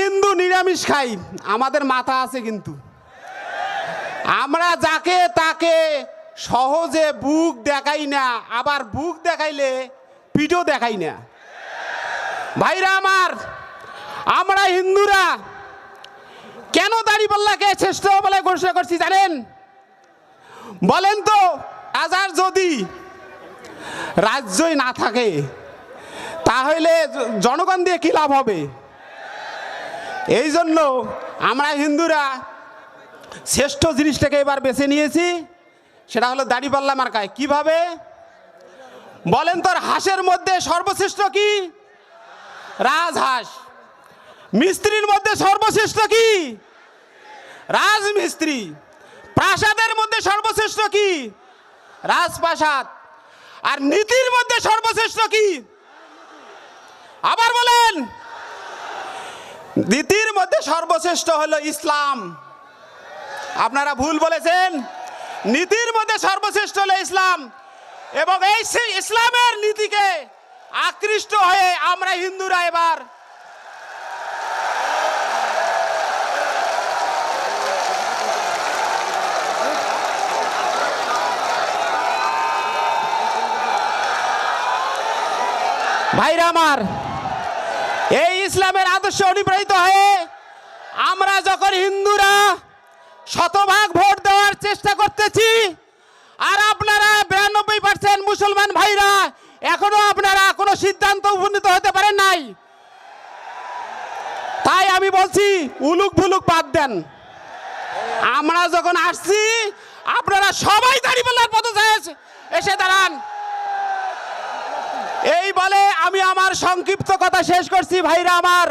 হিন্দু, নিরামিষ খাই। আমাদের মাথা আছে কিন্তু। আমরা যাকে তাকে সহজে বুক দেখাই না, আবার বুক দেখাইলে পিঠও দেখাই না। ভাইরা আমার, আমরা হিন্দুরা কেন দাড়িপাল্লাকে শ্রেষ্ঠ বলে ঘোষণা করছি জানেন? বলেন তো রাজার যদি রাজ্যই না থাকে, তাহলে জনগণ দিয়ে কি লাভ হবে? এই জন্য আমরা হিন্দুরা শ্রেষ্ঠ জিনিসটাকে এবার বেছে নিয়েছি, সেটা হলো দাড়ি দাড়িপাল্লা মার্কায়। কীভাবে? বলেন তোর হাঁসের মধ্যে সর্বশ্রেষ্ঠ কি? রাজহাঁস। মিস্ত্রির মধ্যে সর্বশ্রেষ্ঠ কি? রাজমিস্ত্রি। প্রাসাদের মধ্যে সর্বশ্রেষ্ঠ কি? রাজপ্রাসাদ। আর নীতির মধ্যে সর্বশ্রেষ্ঠ কি? আবার বলেন নীতির মধ্যে সর্বশ্রেষ্ঠ হলো ইসলাম। আপনারা ভুল বলেছেন। নীতির মধ্যে সর্বশ্রেষ্ঠ হলো ইসলাম। এবং এই ইসলামের নীতিকে আকৃষ্ট হয়ে আমরা হিন্দুরা এবার। ভাইরা আমার ইসলামের আদর্শে অনুপ্রাণিত হয়ে আমরা যখন হিন্দুরা শতভাগ ভোট দেওয়ার চেষ্টা করতেছি, আর আপনারা বিরানব্বই পার্সেন্ট মুসলমান ভাইরা এখনও আপনারা কোনো সিদ্ধান্ত উপনীত হতে পারেন নাই। তাই আমি বলছি, উলুক ভুলুক বাদ দেন। আমরা যখন আসছি, আপনারা সবাই দাঁড়িয়ে পথে এসে দাঁড়ান। এই বলে আমি আমার সংক্ষিপ্ত কথা শেষ করছি ভাইরা আমার।